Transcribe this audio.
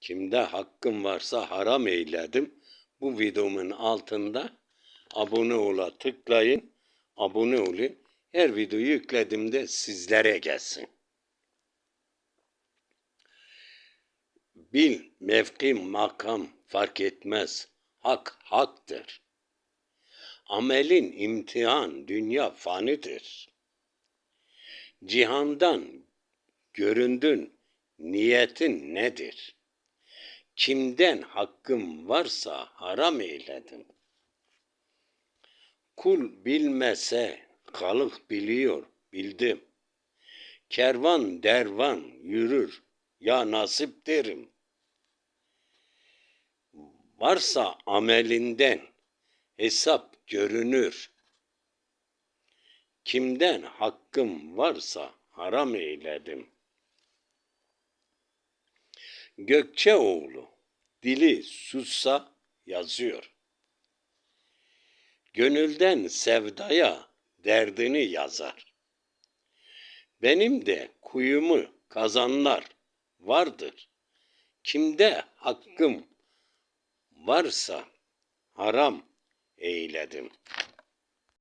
Kimde hakkım varsa haram eyledim. Bu videomun altında abone ola tıklayın. Abone olun. Her videoyu yüklediğimde sizlere gelsin. Bil, mevki, makam fark etmez. Hak haktır. Amelin imtihan, dünya fanidir. Cihandan göründün, niyetin nedir? Kimden hakkım varsa haram eyledim. Kul bilmese kalık biliyor, bildim. Kervan dervan yürür, ya nasip derim. Varsa amelinden hesap görünür. Kimden hakkım varsa haram eyledim. Gökçeoğlu dili sussa yazıyor. Gönülden sevdaya derdini yazar. Benim de kuyumu kazanlar vardır. Kimde hakkım varsa haram eyledim.